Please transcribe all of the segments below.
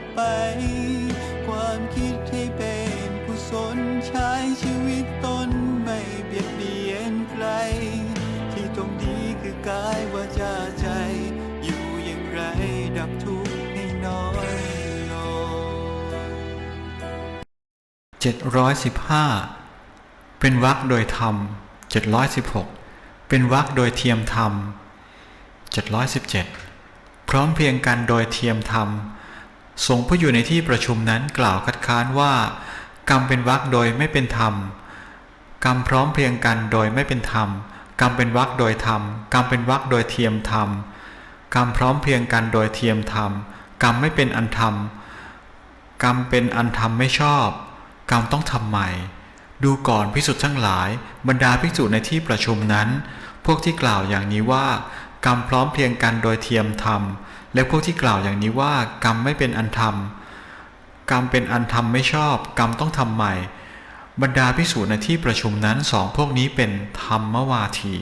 บไป ความคิดให้เป็นกุศลใช้ชีวิตตนไม่เบียดเบียนใคร ที่ตรงนี้คือกายวาจาใจ อยู่อย่างไรดับทุกข์ให้น้อยลง715 เป็นวรรคโดยธรรม 716 เป็นวรรคโดยเทียมธรรม 717 พร้อมเพียงกันโดยเทียมธรรม สงฆ์ผู้อยู่ในที่ประชุมนั้นกล่าวคัดค้านว่า กรรมเป็นวรรคโดยไม่เป็นธรรม กรรมพร้อมเพรียงกันโดยไม่เป็นธรรม กรรมเป็นวรรคโดยธรรม กรรมเป็นวรรคโดยเทียมธรรม กรรมพร้อมเพรียงกันโดยเทียมธรรม กรรมไม่เป็นอันธรรม กรรมเป็นอันธรรมไม่ชอบ กรรมต้องทำใหม่ ดูก่อนพิสุทธ์ทั้งหลาย บรรดาภิกษุในที่ประชุมนั้น พวกที่กล่าวอย่างนี้ว่า กรรมพร้อมเพรียงกันโดยเทียมธรรม และพวกที่กล่าวอย่างนี้ว่ากรรมไม่เป็นอันธรรม กรรมเป็นอันธรรมไม่ชอบ กรรมต้องทำใหม่ บรรดาภิกษุในที่ประชุมนั้นสองพวกนี้เป็นธรรมวาที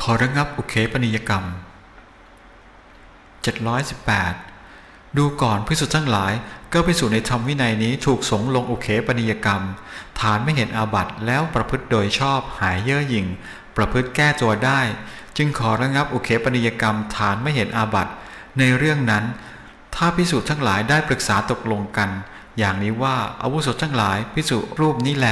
ขอระงับอุเคปนิยกรรม 718 ดูก่อนพิสุทธ์ทั้งหลาย ก็พิสูจน์ในธรรมวินัยนี้ถูกสงลงอุเคปนิยกรรม ฐานไม่เห็นอาบัตแล้วประพฤติโดยชอบหายเย่อหยิ่ง ประพฤติแก้ตัวได้ จึงขอระงับอุเคปนิยกรรมฐานไม่เห็นอาบัติในเรื่องนั้น ถ้าพิสูจน์ทั้งหลายได้ปรึกษาตกลงกัน อย่างนี้ว่าอาวุโสทั้งหลายพิสุรูปนี้แล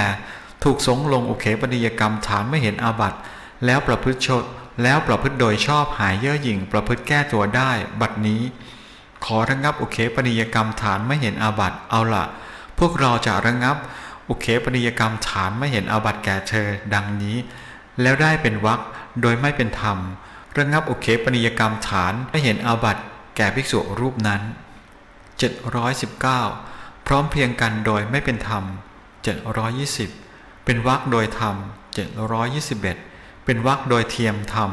ถูกสงลงอุเคปนิยกรรมฐานไม่เห็นอาบัติแล้วประพฤติชดแล้วประพฤติโดยชอบหายเย่อหยิ่งประพฤติแก้ตัวได้ บัดนี้ ขอระงับอุเคปนิยกรรมฐานไม่เห็นอาบัติเอาละพวกเราจะระงับอุเคปนิยกรรมฐานไม่เห็นอาบัติแก่เธอ ดังนี้ แล้วได้เป็นวรรค โดยไม่เป็นธรรม ระงับอุเคปนิยกรรมฐานไม่เห็นอาบัติแก่ภิกษุรูปนั้น 719 พร้อมเพียงกันโดยไม่เป็นธรรม 720 เป็นวรรคโดยธรรม 721 เป็นวรรคโดยเทียมธรรม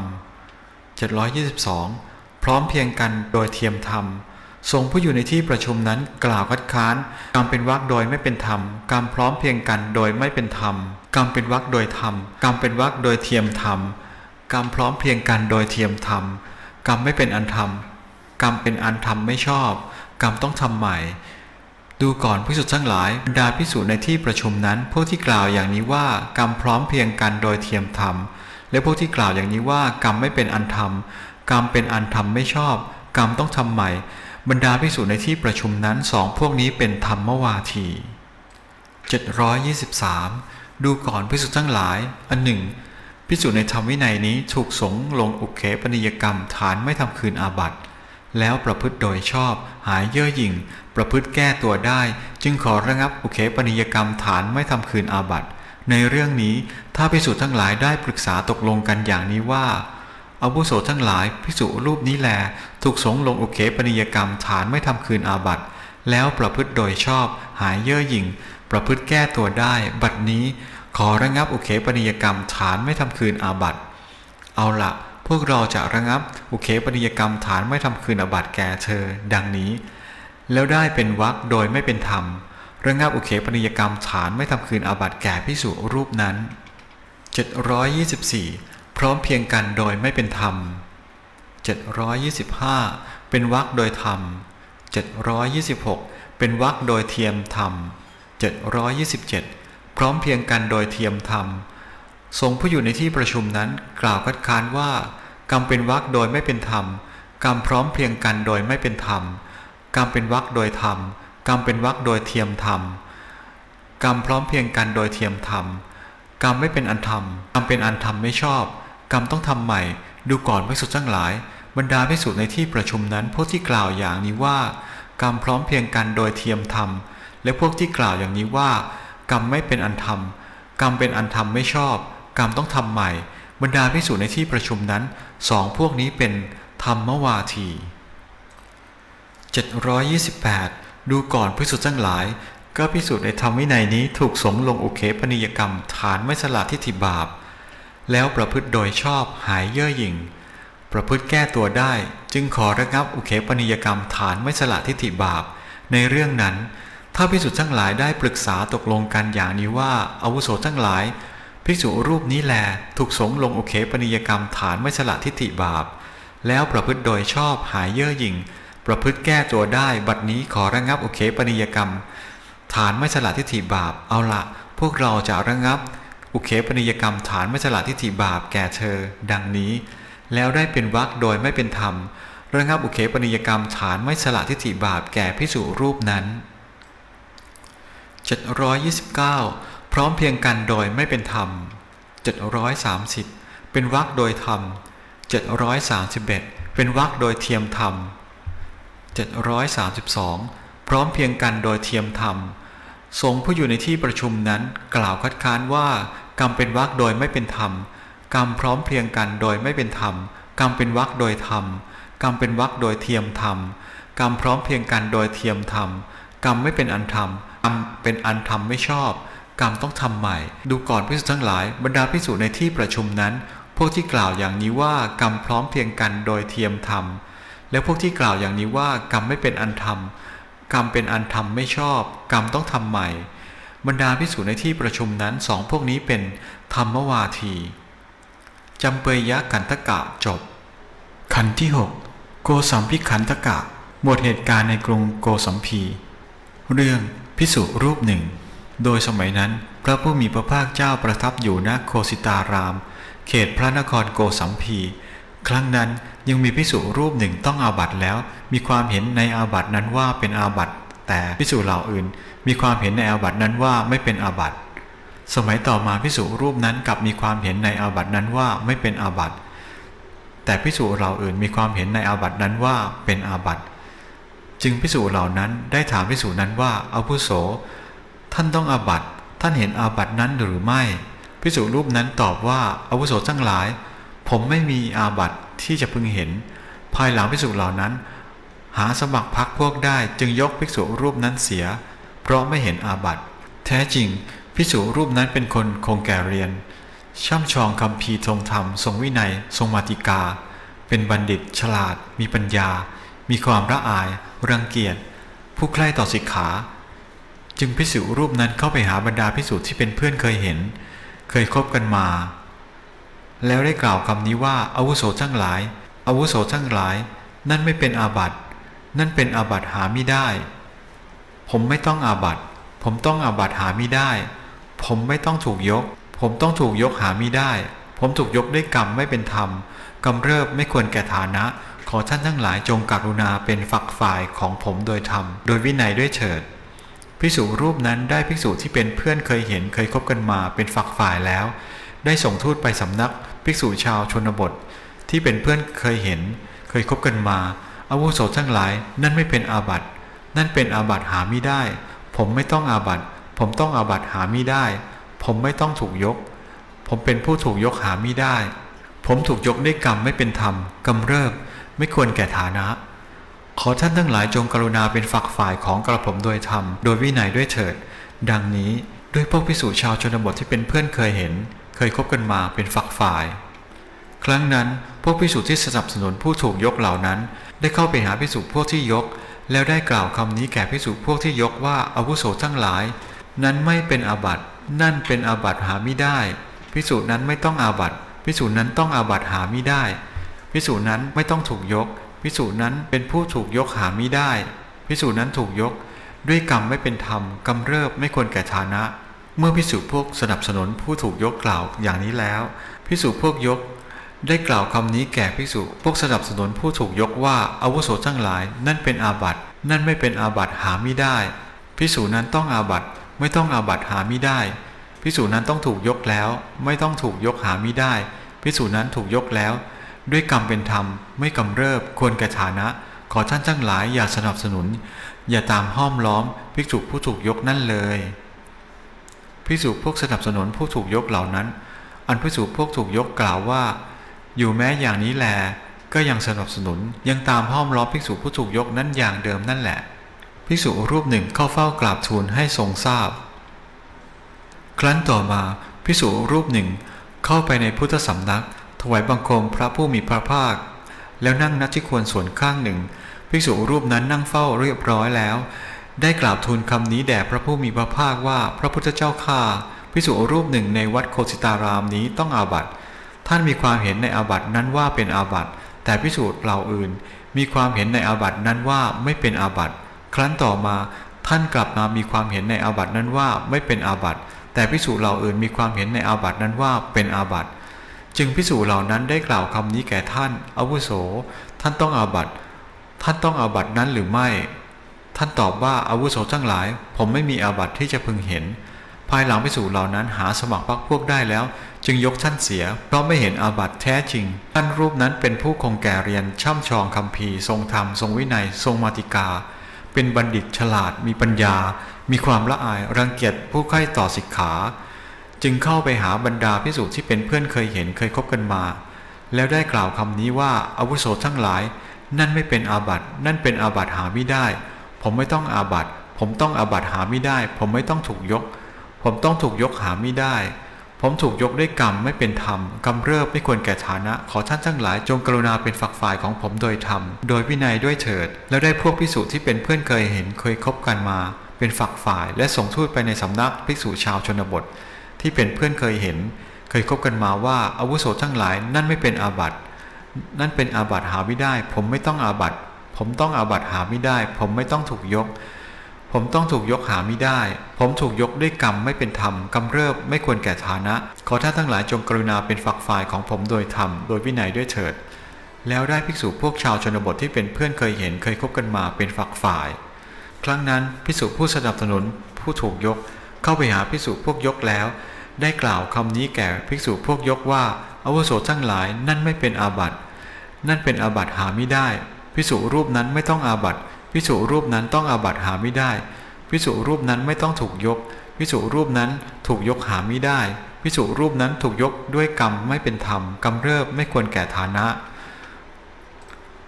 722 พร้อมเพียงกันโดยเทียมธรรมทรงผู้อยู่ในที่ประชุมนั้นกล่าวคัดค้านกรรมเป็นวรรคโดยไม่เป็นธรรมกรรมพร้อมเพียงกันโดยไม่เป็นธรรมกรรมเป็นวรรคโดยธรรมกรรมเป็นวรรคโดยเทียมธรรม กรรมพร้อมเพียงกันโดยเทียมธรรม กรรมไม่เป็นอันธรรม กรรมเป็นอันธรรมไม่ชอบ กรรมต้องทำใหม่ ดูก่อนพิสุทธ์ทั้งหลายบรรดาพิสูจน์ในที่ประชุมนั้น พวกที่กล่าวอย่างนี้ว่ากรรมพร้อมเพียงกันโดยเทียมธรรม และพวกที่กล่าวอย่างนี้ว่ากรรมไม่เป็นอันธรรม กรรมเป็นอันธรรมไม่ชอบ กรรมต้องทำใหม่ บรรดาพิสูจน์ในที่ประชุมนั้นสองพวกนี้เป็นธรรมวาที723 ดูก่อนพิสุทธ์ทั้งหลาย อันหนึ่ง พิสูจน์ในธรรมวินัยนี้ถูกสงลงอุเคปนิยกรรมฐานไม่ทำคืนอาบัติ แล้วประพฤติโดยชอบ หายเย่อหยิ่ง ประพฤติแก้ตัวได้ จึงขอระงับอุเคปนิยกรรมฐานไม่ทำคืนอาบัติ ในเรื่องนี้ถ้าพิสูจน์ทั้งหลายได้ปรึกษาตกลงกันอย่างนี้ว่าอาวุโสทั้งหลายพิสุรูปนี้แล ถูกสงลงอุเคปนิยกรรมฐานไม่ทำคืนอาบัติ แล้วประพฤติโดยชอบ หายเย่อหยิ่ง ประพฤติแก้ตัวได้ บัดนี้ ขอระงับอุเคปนิยกรรมฐานไม่ทำคืนอาบัติ เอาละพวกเราจะระงับอุเคปนิยกรรมฐานไม่ทำคืนอาบัติแก่เธอ ดังนี้ แล้วได้เป็นวรรคโดยไม่เป็นธรรม ระงับอุเคปนิยกรรมฐานไม่ทำคืนอาบัติแก่พิสุรูปนั้น 724 พร้อมเพียงกันโดยไม่เป็นธรรม 725 เป็นวรรคโดยธรรม 726 เป็นวรรคโดยเทียมธรรม 727 ร้อมเพียงกันโดยเทียมธรรมทรงผู้อยู่ในที่ประชุมนั้น กล่าวคัดค้านว่ากรรมเป็นวรรคโดยไม่เป็นธรรมกรรมพร้อมเพียงกันโดยไม่เป็นธรรมกรรมเป็นวรรคโดยธรรมกรรมเป็นวรรคโดยเทียมธรรมกรรมพร้อมเพียงกันโดยเทียมธรรมกรรมไม่เป็นอันธรรมกรรมเป็นอันธรรมไม่ชอบ กรรมต้องทำใหม่ ดูก่อนภิกษุทั้งหลาย บรรดาภิกษุในที่ประชุมนั้น พวกที่กล่าวอย่างนี้ว่า กรรมพร้อมเพียงกันโดยเทียมธรรมและพวกที่กล่าวอย่างนี้ว่า กรรมไม่เป็นอันธรรมกรรมเป็นอันธรรมไม่ชอบ กรรมต้องทำใหม่ บรรดาภิกษุในที่ประชุมนั้นสองพวกนี้เป็นธรรมวาที 728 ดูก่อนพิสุทธ์ทั้งหลาย ก็พิสูจน์ในธรรมวินัยนี้ถูกสงลงอุเคปนิยกรรมฐานไม่สละทิฏฐิบาป แล้วประพฤติโดยชอบหายเย่อหยิ่ง ประพฤติแก้ตัวได้ จึงขอระงับอุเคปนิยกรรมฐานไม่สละทิฏฐิบาป ในเรื่องนั้น ถ้าพิสุทธ์ทั้งหลายได้ปรึกษาตกลงกันอย่างนี้ว่าอาวุโสทั้งหลายภิกษุรูปนี้แลถูกสงลงโอเคปนิยกรรมฐานไม่สละทิฏฐิบาป แล้วประพฤติโดยชอบหายเย่อหยิ่ง ประพฤติแก้ตัวได้บัดนี้ขอระงับโอเคปนิยกรรม ฐานไม่ฉลาดทิฏฐิบาป เอาละพวกเราจะระงับอุเคปนิยกรรมฐานไม่ฉลาดทิฏฐิบาปแก่เธอ ดังนี้ แล้วได้เป็นวรรคโดยไม่เป็นธรรมระงับอุเคปนิยกรรมฐานไม่ฉลาดทิฏฐิบาปแก่พิสุรูปนั้น 729 พร้อมเพียงกันโดยไม่เป็นธรรม 730 เป็นวรรคโดยธรรม 731 เป็นวรรคโดยเทียมธรรม 732 พร้อมเพียงกันโดยเทียมธรรมทรงผู้อยู่ในที่ประชุมนั้นกล่าวคัดค้านว่ากรรมเป็นวรรคโดยไม่เป็นธรรม กรรมพร้อมเพียงกันโดยไม่เป็นธรรม กรรมเป็นวรรคโดยธรรม กรรมเป็นวรรคโดยเทียมธรรม กรรมพร้อมเพียงกันโดยเทียมธรรม กรรมไม่เป็นอันธรรม กรรมเป็นอันธรรมไม่ชอบ กรรมต้องทำใหม่ ดูก่อนพิสุทั้งหลายบรรดาพิสุในที่ประชุมนั้น พวกที่กล่าวอย่างนี้ว่ากรรมพร้อมเพียงกันโดยเทียมธรรมและพวกที่กล่าวอย่างนี้ว่ากรรมไม่เป็นอันธรรมกรรมเป็นอันธรรมไม่ชอบ กรรมต้องทำใหม่ บรรดาพิสูจน์ในที่ประชุมนั้นสองพวกนี้เป็นธรรมวาทีจำเปยยะกันตกะจบ ขันที่ 6 โกสัมพิขันตกะ หมวดเหตุการณ์ในกรุงโกสัมพี เรื่อง พิสุรูปหนึ่ง โดยสมัยนั้นพระผู้มีพระภาคเจ้าประทับอยู่ณโคสิตาราม เขตพระนครโกสัมพี ครั้งนั้นยังมีพิสุรูปหนึ่งต้องอาบัตแล้ว มีความเห็นในอาบัตนั้นว่าเป็นอาบัตแต่พิสุเหล่าอื่น มีความเห็นในอาบัตนั้นว่าไม่เป็นอาบัตสมัยต่อมาพิสุรูปนั้นกลับมีความเห็นในอาบัตนั้นว่าไม่เป็นอาบัตแต่พิสุเหล่าอื่นมีความเห็นในอาบัตนั้นว่าเป็นอาบัต จึงพิสุเหล่านั้นได้ถามพิสุนั้นว่าอาวุโส ท่านต้องอาบัตท่านเห็นอาบัตนั้นหรือไม่พิสุรูปนั้นตอบว่าอาวุโสทั้งหลาย ผมไม่มีอาบัตที่จะพึงเห็น ภายหลังพิสุเหล่านั้น หาสมัครพักพวกได้จึงยกภิกษุรูปนั้นเสีย เพราะไม่เห็นอาบัตแท้จริงภิกษุรูปนั้นเป็นคนคงแก่เรียน ช่ำชองคำพีทรงธรรม ทรงวินัย ทรงมาติกา เป็นบัณฑิตฉลาดมีปัญญา มีความละอาย รังเกียจ ผู้ใคร่ต่อสิกขา จึงพิสุรูปนั้นเข้าไปหาบรรดาพิสุที่เป็นเพื่อนเคยเห็น เคยคบกันมา แล้วได้กล่าวคำนี้ว่าอาวุโสทั้งหลายอาวุโสทั้งหลาย นั่นไม่เป็นอาบัติ นั่นเป็นอาบัติหาไม่ได้ ผมไม่ต้องอาบัติ ผมต้องอาบัติหาไม่ได้ ผมไม่ต้องถูกยก ผมต้องถูกยกหาไม่ได้ ผมถูกยกด้วยกรรมไม่เป็นธรรมกำเริบไม่ควรแก่ฐานะ ขอท่านทั้งหลายจงกรุณาเป็นฝักฝ่ายของผมโดยธรรม โดยวินัยด้วยเถิดภิกษุรูปนั้นได้ภิกษุที่เป็นเพื่อนเคยเห็นเคยคบกันมาเป็นฝักฝ่ายแล้ว ได้ส่งทูตไปสำนักภิกษุชาวชนบท ที่เป็นเพื่อนเคยเห็น เคยคบกันมาอาวุโสทั้งหลาย นั่นไม่เป็นอาบัติ นั่นเป็นอาบัติหาไม่ได้ ผมไม่ต้องอาบัติ ผมต้องอาบัติหาไม่ได้ ผมไม่ต้องถูกยก ผมเป็นผู้ถูกยกหาไม่ได้ ผมถูกยกด้วยกรรมไม่เป็นธรรมกำเริบ ไม่ควรแก่ฐานะ ขอท่านทั้งหลายจงกรุณาเป็นฝักฝ่ายของกระผมโดยธรรม โดยวินัยด้วยเถิด ดังนี้ด้วยพวกพิสูจชาวชนบทที่เป็นเพื่อนเคยเห็น เคยคบกันมาเป็นฝักฝ่าย ครั้งนั้นพวกพิสูจที่สนับสนุนผู้ถูกยกเหล่านั้น ได้เข้าไปหาพิสูจพวกที่ยก แล้วได้กล่าวคำนี้แก่พิสูจพวกที่ยกว่าอาวุโสทั้งหลาย นั้นไม่เป็นอาบัติ นั่นเป็นอาบัติหาไม่ได้พิสูจนั้นไม่ต้องอาบัติพิสูจนั้นต้องอาบัติหาไม่ได้ พิสูจนั้นไม่ต้องถูกยก พิสูจนั้นเป็นผู้ถูกยกหาไม่ได้ พิสูจนั้นถูกยก ด้วยกรรมไม่เป็นธรรมกำเริบไม่ควรแก่ฐานะ เมื่อพิสูจพวกสนับสนุนผู้ถูกยกกล่าวอย่างนี้แล้ว พิสูจพวกยก ได้กล่าวคำนี้แก่ภิกษุพวกสนับสนุนผู้ถูกยกว่าอาวุโสทั้งหลาย นั่นเป็นอาบัตินั่นไม่เป็นอาบัติหาไม่ได้ภิกษุนั้นต้องอาบัติไม่ต้องอาบัติหาไม่ได้ภิกษุนั้นต้องถูกยกแล้ว ไม่ต้องถูกยกหาไม่ได้ภิกษุนั้นถูกยกแล้ว ด้วยกรรมเป็นธรรม ไม่กำเริบควรแก่ฐานะ ขอท่านทั้งหลายอย่าสนับสนุน อย่าตามห้อมล้อมภิกษุผู้ถูกยกนั่นเลยภิกษุพวกสนับสนุนผู้ถูกยกเหล่านั้น อันภิกษุพวกถูกยกกล่าวว่า อยู่แม้อย่างนี้แล ก็ยังสนับสนุนยังตามห้อมล้อมภิกษุผู้ถูกยกนั้นอย่างเดิมนั่นแหละภิกษุรูปหนึ่งเข้าเฝ้ากราบทูลให้ทรงทราบ ครั้นต่อมาภิกษุรูปหนึ่งเข้าไปในพุทธสำนัก ถวายบังคมพระผู้มีพระภาค แล้วนั่งนัดที่ควรส่วนข้างหนึ่งภิกษุรูปนั้นนั่งเฝ้าเรียบร้อยแล้ว ได้กราบทูลคำนี้แด่พระผู้มีพระภาคว่าพระพุทธเจ้าข้าภิกษุรูปหนึ่งในวัดโคสิตารามนี้ต้องอาบัติ ท่านมีความเห็นในอาบัตินั้นว่าเป็นอาบัติ แต่พิสูจน์เหล่าอื่น มีความเห็นในอาบัตินั้นว่าไม่เป็นอาบัติ ครั้นต่อมาท่านกลับมามีความเห็นในอาบัตินั้นว่าไม่เป็นอาบัติ แต่พิสูจน์เหล่าอื่นมีความเห็นในอาบัตินั้นว่าเป็นอาบัติ จึงพิสูจน์เหล่านั้นได้กล่าวคำนี้แก่ท่านอาวุโส ท่านต้องอาบัติท่านต้องอาบัตินั้นหรือไม่ ท่านตอบว่าอาวุโสทั้งหลาย ผมไม่มีอาบัติที่จะพึงเห็น ภายหลังพิสูจน์เหล่านั้นหาสมัครพรรคพวกได้แล้ว จึงยกท่านเสีย เพราะไม่เห็นอาบัติแท้จริง ท่านรูปนั้นเป็นผู้คงแก่เรียนช่ำชองคำพีทรงธรรม ทรงวินัย ทรงมาติกา เป็นบัณฑิตฉลาด มีปัญญา มีความละอายรังเกียจผู้ใคร่ต่อสิกขา จึงเข้าไปหาบรรดาพิสูจน์ที่เป็นเพื่อนเคยเห็นเคยคบกันมา แล้วได้กล่าวคำนี้ว่าอาวุโสทั้งหลาย นั่นไม่เป็นอาบัติ นั่นเป็นอาบัติหาไม่ได้ ผมไม่ต้องอาบัติ ผมต้องอาบัติหาไม่ได้ ผมไม่ต้องถูกยก ผมต้องถูกยกหาไม่ได้ ผมถูกยกด้วยกรรมไม่เป็นธรรมกำเริบไม่ควรแก่ฐานะ ขอท่านทั้งหลายจงกรุณาเป็นฝักฝ่ายของผมโดยธรรม โดยวินัยด้วยเถิด แล้วได้พวกพิสูจน์ที่เป็นเพื่อนเคยเห็นเคยคบกันมา เป็นฝักฝ่ายและส่งทูตไปในสำนักภิกษุชาวชนบท ที่เป็นเพื่อนเคยเห็น เคยคบกันมาว่าอาวุโสทั้งหลายนั่นไม่เป็นอาบัติ นั่นเป็นอาบัติหาไม่ได้ ผมไม่ต้องอาบัติ ผมต้องอาบัติหาไม่ได้ ผมไม่ต้องถูกยก ผมต้องถูกยกหาไม่ได้ ผมถูกยกด้วยกรรมไม่เป็นธรรมกำเริบไม่ควรแก่ฐานะ ขอท่านทั้งหลายจงกรุณาเป็นฝักฝ่ายของผมโดยธรรมโดยวินัยด้วยเถิด แล้วได้ภิกษุพวกชาวชนบทที่เป็นเพื่อนเคยเห็นเคยคบกันมาเป็นฝักฝ่าย ครั้งนั้นภิกษุผู้สนับสนุนผู้ถูกยก เข้าไปหาภิกษุพวกยกแล้ว ได้กล่าวคำนี้แก่ภิกษุพวกยกว่าอาวุโสทั้งหลายนั่นไม่เป็นอาบัติ นั่นเป็นอาบัติหาไม่ได้ภิกษุรูปนั้นไม่ต้องอาบัติภิกษุรูปนั้นต้องอาบัติหาไม่ได้ภิกษุรูปนั้นไม่ต้องถูกยกภิกษุรูปนั้นถูกยกหาไม่ได้ภิกษุรูปนั้นถูกยกด้วยกรรมไม่เป็นธรรมกำเริบไม่ควรแก่ฐานะ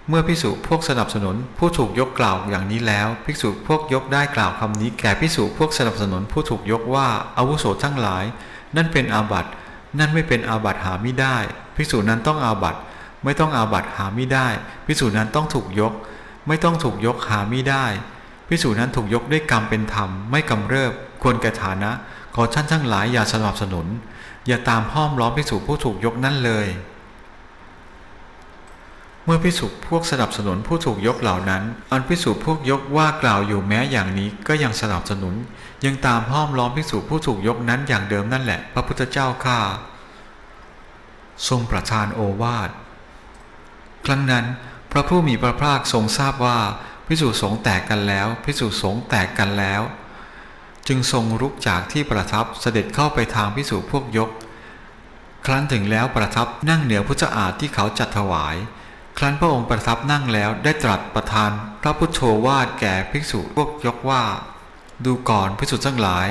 เมื่อภิกษุพวกสนับสนุนผู้ถูกยกกล่าวอย่างนี้แล้ว ภิกษุพวกยกได้กล่าวคำนี้แก่ภิกษุพวกสนับสนุนผู้ถูกยกว่าอาวุโสทั้งหลาย นั่นเป็นอาบัติ นั่นไม่เป็นอาบัติหาไม่ได้ ภิกษุนั้นต้องอาบัติ ไม่ต้องอาบัติหาไม่ได้ ภิกษุนั้นต้องถูกยก ไม่ต้องถูกยกหาไม่ได้ ภิกษุนั้นถูกยกด้วยกรรมเป็นธรรม ไม่กำเริบ ควรแก่ฐานะ ขอท่านทั้งหลายอย่าสนับสนุน อย่าตามห้อมล้อมภิกษุผู้ถูกยกนั่นเลย เมื่อพิสุพวกสนับสนุนผู้ถูกยกเหล่านั้น อันพิสุพวกยกว่ากล่าวอยู่แม้อย่างนี้ก็ยังสนับสนุน ยังตามห้อมล้อมพิสุผู้ถูกยกนั้นอย่างเดิมนั่นแหละ พระพุทธเจ้าข้าทรงประทานโอวาท ครั้งนั้น พระผู้มีพระภาคทรงทราบว่าพิสุสงแตกกันแล้วพิสุสงแตกกันแล้ว จึงทรงรุกจากที่ประทับเสด็จเข้าไปทางพิสุพวกยก ครั้นถึงแล้วประทับนั่งเหนือพุทธอาฏที่เขาจัดถวาย ครั้นพระองค์ประทับนั่งแล้วได้ตรัสประทาน พระพุทโธวาดแก่ภิกษุพวกยกว่า ดูก่อนภิกษุทั้งหลาย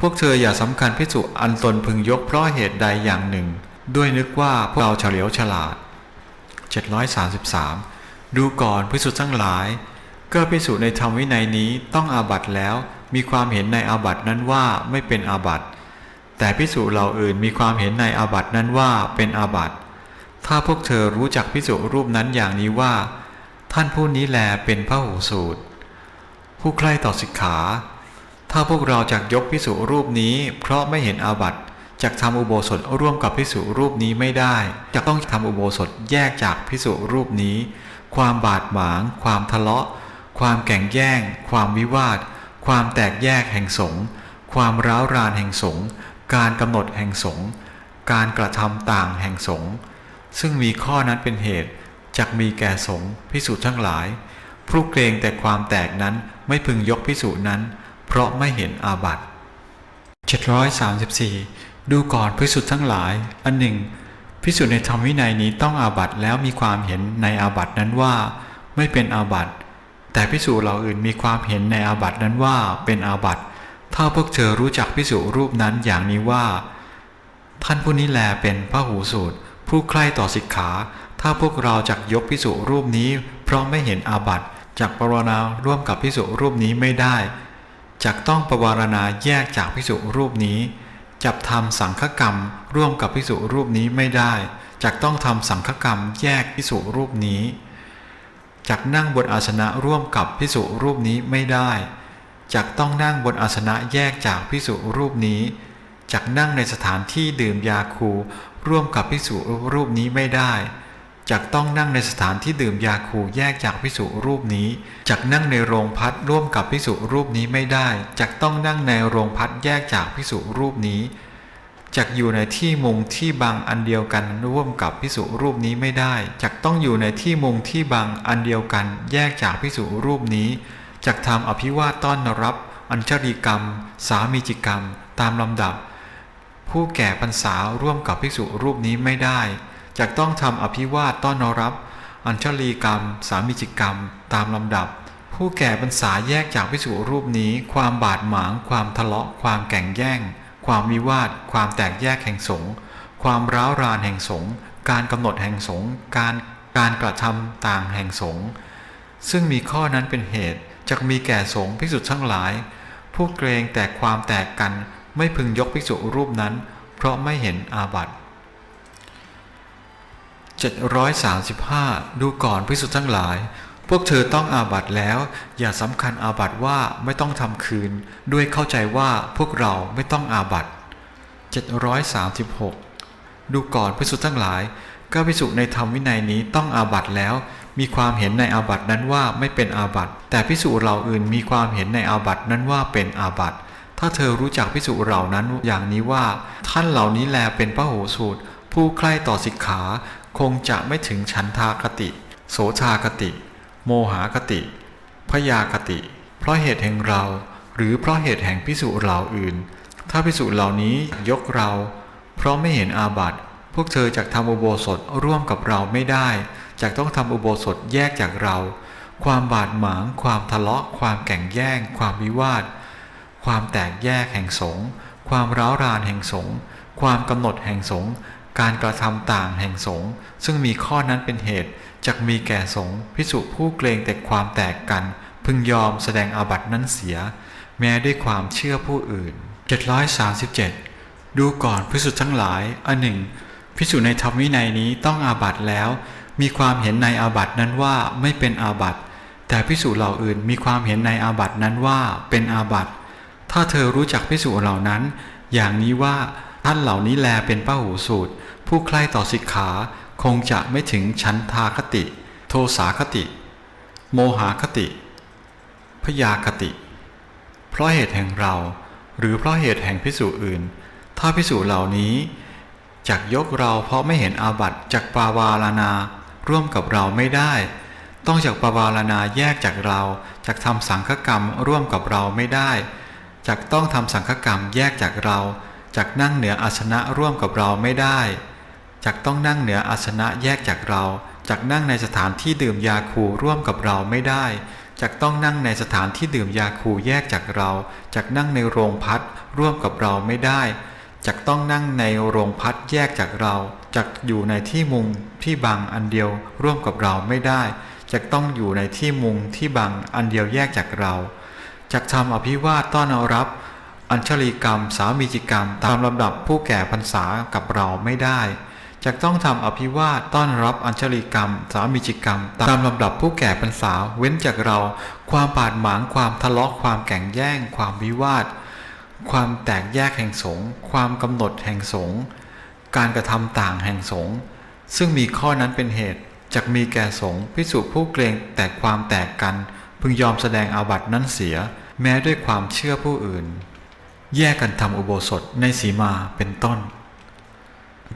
พวกเธออย่าสำคัญภิกษุอันตนพึงยกเพราะเหตุใดอย่างหนึ่ง ด้วยนึกว่าพวกเราเฉลียวฉลาด 733 ดูก่อนภิกษุทั้งหลาย ก็ภิกษุในธรรมวินัยนี้ต้องอาบัตแล้วมีความเห็นในอาบัตินั้นว่าไม่เป็นอาบัตแต่ภิกษุเหล่าอื่นมีความเห็นในอาบัตินั้นว่าเป็นอาบัติ ถ้าพวกเธอรู้จักพิสุรูปนั้นอย่างนี้ว่า ท่านผู้นี้แลเป็นพระหูสูตร ผู้ใคร่ต่อสิกขา ถ้าพวกเราจักยกพิสุรูปนี้ เพราะไม่เห็นอาบัติจักทำอุโบสถร่วมกับพิสุรูปนี้ไม่ได้จะต้องทำอุโบสถแยกจากพิสุรูปนี้ ความบาดหมาง ความทะเลาะ ความแก่งแย่ง ความวิวาท ความแตกแยกแห่งสงฆ์ความร้าวรานแห่งสงฆ์การกำหนดแห่งสงฆ์การกระทำต่างแห่งสงฆ์ ซึ่งมีข้อนั้นเป็นเหตุจักมีแก่สงพิสูจน์ทั้งหลาย ผู้เกรงแต่ความแตกนั้นไม่พึงยกพิสูจน์นั้น เพราะไม่เห็นอาบัติ734 ดูก่อนพิสุทธ์ทั้งหลาย อันหนึ่ง พิสุทธ์ในธรรมวินัยนี้ต้องอาบัติแล้วมีความเห็นในอาบัตินั้นว่า ไม่เป็นอาบัติ แต่พิสุเหล่าอื่นมีความเห็นในอาบัตินั้นว่าเป็นอาบัติ ถ้าพวกเธอรู้จักพิสุรูปนั้นอย่างนี้ว่า ท่านผู้นี้แลเป็นพระหูสูตร ผู้ใคร่ต่อสิกขา ถ้าพวกเราจักยกพิสุรูปนี้ เพราะไม่เห็นอาบัติจักปรารณาร่วมกับพิสุรูปนี้ไม่ได้จักต้องประวารณาแยกจากพิสุรูปนี้ จับทำสังฆกรรมร่วมกับพิสุรูปนี้ไม่ได้จักต้องทำสังฆกรรมแยกพิสุรูปนี้จักนั่งบนอาสนะร่วมกับพิสุรูปนี้ไม่ได้จักต้องนั่งบนอาสนะแยกจากพิสุรูปนี้จักนั่งในสถานที่ดื่มยาคู ร่วมกับพิสุรูปนี้ไม่ได้จากต้องนั่งในสถานที่ดื่มยาคูแยกจากพิสุรูปนี้จากนั่งในโรงพัดร่วมกับพิสุรูปนี้ไม่ได้จากต้องนั่งในโรงพัดแยกจากพิสุรูปนี้จากอยู่ในที่มุงที่บังอันเดียวกันร่วมกับพิสุรูปนี้ไม่ได้จากต้องอยู่ในที่มุงที่บังอันเดียวกัน แยกจากพิสุรูปนี้จากทำอภิวาทต้อนรับ อัญชลีกรรม สามีจิกรรม ตามลำดับ ผู้แก่พรรษาร่วมกับภิกษุรูปนี้ไม่ได้จากต้องทำอภิวาทต้อนรับ อัญชลีกรรม สามีจิกรรม ตามลำดับ ผู้แก่พรรษาแยกจากภิกษุรูปนี้ ความบาดหมาง ความทะเลาะ ความแก่งแย่ง ความวิวาท ความแตกแยกแห่งสงฆ์ความร้าวรานแห่งสงฆ์การกำหนดแห่งสงฆ์การการกระทำต่างแห่งสงฆ์ซึ่งมีข้อนั้นเป็นเหตุจะมีแก่สงฆ์ภิกษุทั้งหลาย ผู้เกรงแต่ความแตกกัน ไม่พึงยกภิกษุรูปนั้น เพราะไม่เห็นอาบัติ735 ดูก่อนภิกษุทั้งหลาย พวกเธอต้องอาบัตแล้ว อย่าสำคัญอาบัตว่าไม่ต้องทำคืน ด้วยเข้าใจว่าพวกเราไม่ต้องอาบัติ736 ดูก่อนภิกษุทั้งหลาย ก็ภิกษุในธรรมวินัยนี้ต้องอาบัตแล้ว มีความเห็นในอาบัตนั้นว่าไม่เป็นอาบัตแต่ภิกษุเหล่าอื่นมีความเห็นในอาบัตนั้นว่าเป็นอาบัติ ถ้าเธอรู้จักภิกษุเหล่านั้นอย่างนี้ว่า ท่านเหล่านี้แลเป็นพระโหสูตร ผู้ใคร่ต่อสิกขา คงจะไม่ถึงฉันทากติ โสชากติ โมหากติพยากติ เพราะเหตุแห่งเรา หรือเพราะเหตุแห่งพิสุเหล่าอื่น ถ้าพิสุเหล่านี้ยกเรา เพราะไม่เห็นอาบัติพวกเธอจากทำอุโบสถร่วมกับเราไม่ได้จากต้องทำอุโบสถแยกจากเรา ความบาดหมาง ความทะเลาะ ความแก่งแย่ง ความวิวาท ความแตกแยกแห่งสงฆ์ความร้าวรานแห่งสงฆ์ความกำหนดแห่งสงฆ์การกระทำต่างแห่งสงฆ์ซึ่งมีข้อนั้นเป็นเหตุจักมีแก่สงฆ์พิสุผู้เกรงแต่ความแตกกัน พึงยอมแสดงอาบัตินั้นเสีย แม้ด้วยความเชื่อผู้อื่น 737 ดูก่อนพิสุทั้งหลาย อันหนึ่งพิสุในธรรมวินัยนี้ต้องอาบัติแล้ว มีความเห็นในอาบัตินั้นว่าไม่เป็นอาบัติแต่พิสุเหล่าอื่นมีความเห็นในอาบัตินั้นว่าเป็นอาบัติ ถ้าเธอรู้จักพิสุเหล่านั้น อย่างนี้ว่าท่านเหล่านี้แลเป็นป้าหูสูตร ผู้ใคร่ต่อสิกขาคงจะไม่ถึงชั้นทาคติ โทสาคติ โมหาคติ พยาคติ เพราะเหตุแห่งเรา หรือเพราะเหตุแห่งพิสูจอื่น ถ้าพิสูจเหล่านี้จักยกเราเพราะไม่เห็นอาบัติจากปาวาลานา ร่วมกับเราไม่ได้ ต้องจากปาวาลานาแยกจากเราจากทำสังฆกรรมร่วมกับเราไม่ได้ จากต้องทำสังฆกรรมแยกจากเราจากนั่งเหนืออาสนะร่วมกับเราไม่ได้จากต้องนั่งเหนืออาสนะแยกจากเราจากนั่งในสถานที่ดื่มยาคูร่วมกับเราไม่ได้จากต้องนั่งในสถานที่ดื่มยาคูแยกจากเราจากนั่งในโรงพัดร่วมกับเราไม่ได้จากต้องนั่งในโรงพัดแยกจากเราจากอยู่ในที่มุงที่บังอันเดียวร่วมกับเราไม่ได้จากต้องอยู่ในที่มุงที่บังอันเดียวแยกจากเรา จากทำอภิวาทต้อนรับ อัญชลีกรรม สามีจิกรรม ตามลำดับผู้แก่พรรษากับเราไม่ได้จากต้องทำอภิวาทต้อนรับอัญชลีกรรม สามีจิกรรม ตามลำดับผู้แก่พรรษาเว้นจากเรา ความบาดหมางความทะเลาะความแก่งแย่ง ความวิวาท ความแตกแยกแห่งสงฆ์ความกำหนดแห่งสงฆ์การกระทำต่างแห่งสงฆ์ซึ่งมีข้อนั้นเป็นเหตุจกมีแก่สงฆ์พิสูจผู้เกรงแต่ความแตกกัน พึงยอมแสดงอาบัตินั้นเสีย แม้ด้วยความเชื่อผู้อื่น แยกกันทำอุโบสถในสีมาเป็นต้น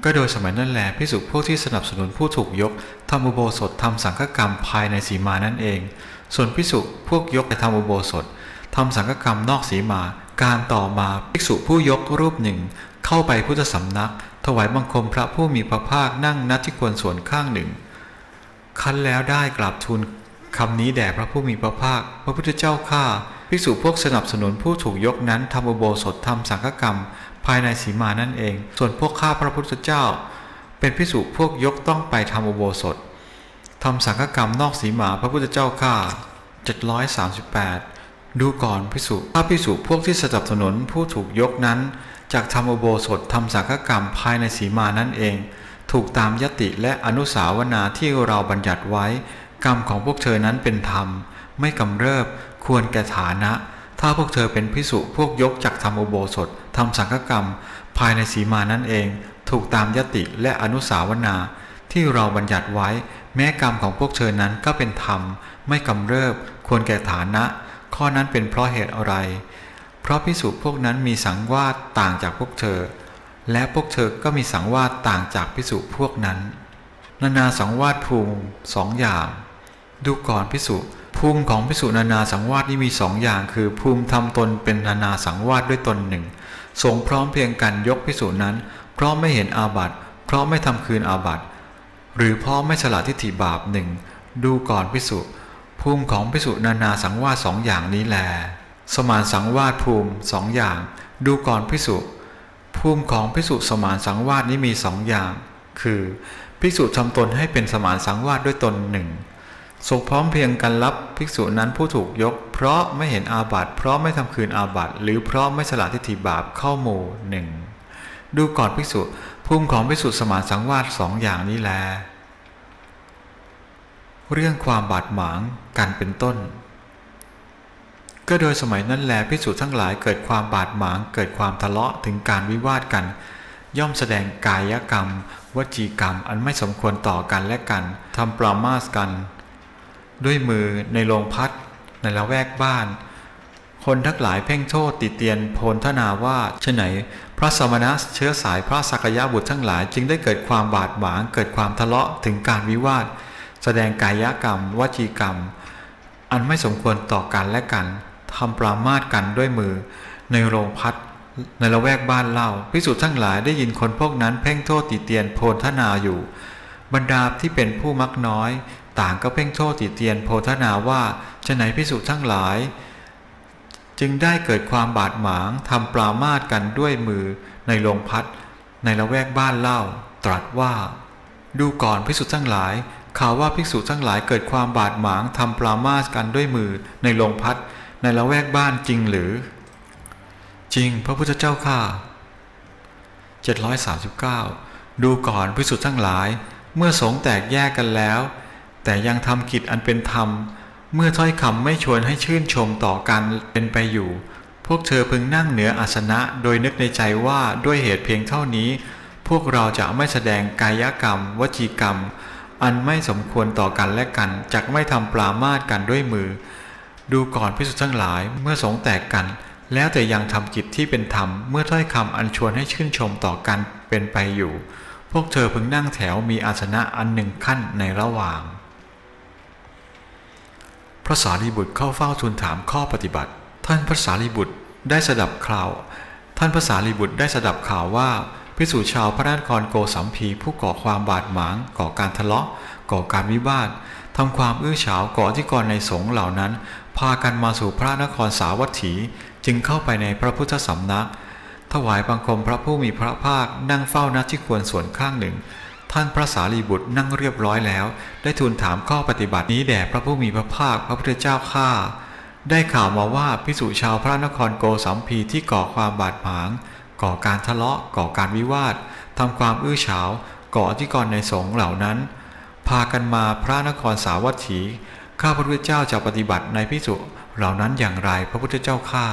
ก็โดยสมัยนั้นแหละพิสุพวกที่สนับสนุนผู้ถูกยกทำอุโบสถทำสังฆกรรมภายในสีมานั่นเอง ส่วนพิสุพวกยกไปทำอุโบสถทำสังฆกรรมนอกสีมา การต่อมาภิกษุผู้ยกรูปหนึ่ง เข้าไปพุทธสำนัก ถวายบังคมพระผู้มีพระภาคนั่งนัดที่ควรส่วนข้างหนึ่งคันแล้วได้กราบทูลคำนี้แด่พระผู้มีพระภาค พระพุทธเจ้าข้า ภิกษุพวกสนับสนุนผู้ถูกยกนั้นทำอุโบสถทำสังฆกรรม ภายในสีมานั่นเอง ส่วนพวกข้าพระพุทธเจ้า เป็นภิกษุพวกยกต้องไปทำอุโบสถทำสังฆกรรมนอกสีมาพระพุทธเจ้าข้า738 ดูก่อนภิกษุถ้าภิกษุพวกที่สนับสนุนผู้ถูกยกนั้นจากทำอุโบสถทำสังฆกรรมภายในสีมานั่นเอง ถูกตามยติและอนุสาวนาที่เราบัญญัติไว้ กรรมของพวกเธอนั้นเป็นธรรม ไม่กำเริบควรแก่ฐานะ ถ้าพวกเธอเป็นพิสุพวกยกจากทำอุโบสถทำสังฆกรรม ภายในสีมานั่นเอง ถูกตามยติและอนุสาวนา ที่เราบัญญัติไว้ แม้กรรมของพวกเธอนั้นก็เป็นธรรม ไม่กำเริบ ควรแก่ฐานะ ข้อนั้นเป็นเพราะเหตุอะไร เพราะพิสุพวกนั้นมีสังวาสต่างจากพวกเธอ และพวกเธอก็มีสังวาสต่างจากพิสุพวกนั้น นานาสังวาสภูมิสองอย่าง ดูก่อนพิสุ ภูมิของพิสุนานาสังวาสนี้มีสองอย่างคือ ภูมิทำตนเป็นนานาสังวาสด้วยตนหนึ่งสงพร้อมเพียงกันยกพิสุนั้น เพราะไม่เห็นอาบัติ เพราะไม่ทำคืนอาบัติ หรือเพราะไม่ฉลาดทิฏฐิบาปหนึ่งดูก่อนพิสุภูมิของพิสุนานาสังวาสสองอย่างนี้แล สมานสังวาสภูมิสองอย่าง ดูก่อนพิสุภูมิของพิสุสมานสังวาสนี้มีสองอย่าง คือภิกษุทำตนให้เป็นสมานสังวาสด้วยตนหนึ่ง สงพร้อมเพียงกันรับภิกษุนั้นผู้ถูกยก เพราะไม่เห็นอาบัติเพราะไม่ทำคืนอาบัติหรือเพราะไม่ฉลาดทิฏฐิบาปเข้าหมู่หนึ่งดูก่อนภิกษุภูมิของภิกษุสมานสังวาสสองอย่างนี้แล เรื่องความบาดหมางกันเป็นต้น ก็โดยสมัยนั้นแลภิกษุทั้งหลายเกิดความบาดหมางเกิดความทะเลาะถึงการวิวาทกัน ย่อมแสดงกายกรรม วจีกรรม อันไม่สมควรต่อกันและกันทำปรามาสกัน ด้วยมือในโรงพัดในละแวกบ้าน คนทั้งหลายเพ่งโทษติเตียนโพลทนาว่าเช่นไหน พระสมณะเชื้อสายพระสักยะบุตรทั้งหลายจึงได้เกิดความบาดหมางเกิดความทะเลาะถึงการวิวาท แสดงกายกรรมวจีกรรม อันไม่สมควรต่อกันและกันทำปรามาสกันด้วยมือ ในโรงพัดในละแวกบ้านเล่าพิสุทั้งหลายได้ยินคนพวกนั้นเพ่งโทษติเตียนโพลทนาอยู่ บรรดาที่เป็นผู้มักน้อย ต่างก็เพ่งโทษติเตียนโพลทนาว่าจะไหนพิสุทั้งหลาย จึงได้เกิดความบาดหมางทำปรามาสกันด้วยมือในโรงพัดในละแวกบ้านเล่า ตรัสว่า ดูก่อนภิกษุทั้งหลายข่าวว่าภิกษุทั้งหลายเกิดความบาดหมางทำปรามาสกันด้วยมือในโรงพัดในละแวกบ้านจริงหรือ จริงพระพุทธเจ้าข้า739 ดูก่อนภิกษุทั้งหลาย เมื่อสงฆ์แตกแยกกันแล้ว แต่ยังทำกิจอันเป็นธรรม เมื่อถ้อยคำไม่ชวนให้ชื่นชมต่อกันเป็นไปอยู่ พวกเธอพึงนั่งเหนืออาสนะ โดยนึกในใจว่าด้วยเหตุเพียงเท่านี้ พวกเราจะไม่แสดงกายกรรม วจีกรรม อันไม่สมควรต่อกันและกันจักไม่ทำปรามาสกันด้วยมือ ดูก่อนพิสุทธ์ทั้งหลายเมื่อสงแตกกัน แล้วแต่ยังทำกิจที่เป็นธรรม เมื่อถ้อยคำอันชวนให้ชื่นชมต่อกันเป็นไปอยู่พวกเธอพึงนั่งแถวมีอาสนะอันหนึ่งขั้นในระหว่าง พระสารีบุตรเข้าเฝ้าทูลถามข้อปฏิบัติ ท่านพระสารีบุตรได้สดับข่าว ท่านพระสารีบุตรได้สดับข่าวว่าพิสูจชาวพระนครโกสัมพีผู้ก่อความบาดหมาง ก่อการทะเลาะ ก่อการวิวาททำความอื้อฉาวก่อที่กรในสงฆ์เหล่านั้น พากันมาสู่พระนครสาวัตถี จึงเข้าไปในพระพุทธสำนัก ถวายบังคมพระผู้มีพระภาคนั่งเฝ้าณที่ควรส่วนข้างหนึ่ง ท่านพระสารีบุตรนั่งเรียบร้อยแล้ว ได้ทูลถามข้อปฏิบัตินี้แด่พระผู้มีพระภาคพระพุทธเจ้าข้าได้ข่าวมาว่าพิสุชาวพระนครโกสัมพีที่ก่อความบาดหมาง ก่อการทะเลาะ ก่อการวิวาททำความอื้อฉาวก่ออธิกรณ์ในสงฆ์เหล่านั้น พากันมาพระนครสาวัตถี ข้าพระพุทธเจ้าจะปฏิบัติในพิสุเหล่านั้นอย่างไรพระพุทธเจ้าข้า